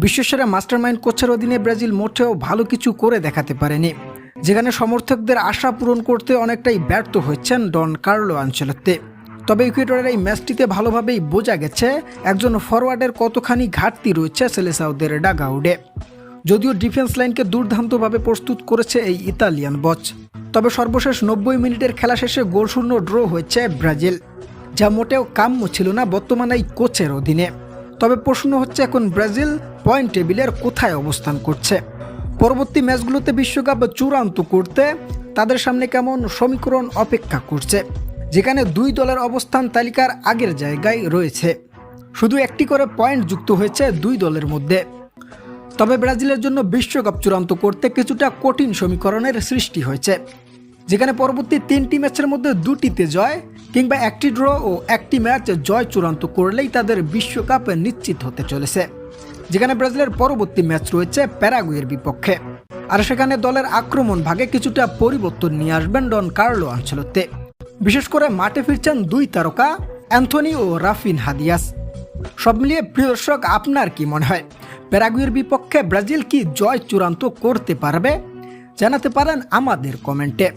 বিশ্বসেরা mastermind কোচের অধীনে Brazil মোটেও ভালো কিছু করে দেখাতে পারেনি। যেখানে সমর্থকদের আশা পূরণ করতে অনেকটাই ব্যর্থ হয়েছেন ডন কার্লো আঞ্চলত্তে। তবে ইকুয়েটরের এই ম্যাচটিতে ভালোভাবেই বোঝা গেছে, একজন ফরওয়ার্ডের কতখানি ঘাটতি রয়েছে সেলেসাউদের ডাগাউডে যদিও ডিফেন্স লাইনকে দুর্দান্তভাবে প্রস্তুত করেছে এই ইতালিয়ান বচ। তবে সর্বশেষ নব্বই মিনিটের খেলা শেষে গোলশূন্য ড্র হয়েছে ব্রাজিল, যা মোটেও কাম্য ছিল না বর্তমানে এই কোচের অধীনে। তবে প্রশ্ন হচ্ছে এখন ব্রাজিল পয়েন্ট টেবিলের কোথায় অবস্থান করছে? পরবর্তী ম্যাচগুলোতে বিশ্বকাপ চূড়ান্ত করতে তাদের সামনে কেমন সমীকরণ অপেক্ষা করছে? যেখানে দুই দলের অবস্থান তালিকার আগের জায়গায় রয়েছে। শুধু একটি করে পয়েন্ট যুক্ত হয়েছে দুই দলের মধ্যে। তবে ব্রাজিলের জন্য বিশ্বকাপ চূড়ান্ত করতে কিছুটা কঠিন সমীকরণের সৃষ্টি হয়েছে। যেখানে পরবর্তী তিনটি ম্যাচের মধ্যে দুটিতে জয় কিংবা একটি ড্র ও একটি ম্যাচ জয় চূড়ান্ত করলেই তাদের বিশ্বকাপ নিশ্চিত হতে চলেছে। যেখানে ব্রাজিলের পরবর্তী ম্যাচ রয়েছে প্যারাগুয়ের বিপক্ষে। আর সেখানে দলের আক্রমণ ভাগে কিছুটা পরিবর্তন নিয়ে আসবেন ডন কার্লো আঞ্চলতে বিশেষ করে মাঠে ফিরছেন দুই তারকা, অ্যান্থনি ও রাফিন হাদিয়াস। সব মিলিয়ে প্রিয় দর্শক, আপনার কি মনে হয়? প্যারাগুয়ের বিপক্ষে ব্রাজিল কি জয় চূড়ান্ত করতে পারবে? জানাতে পারেন আমাদের কমেন্টে।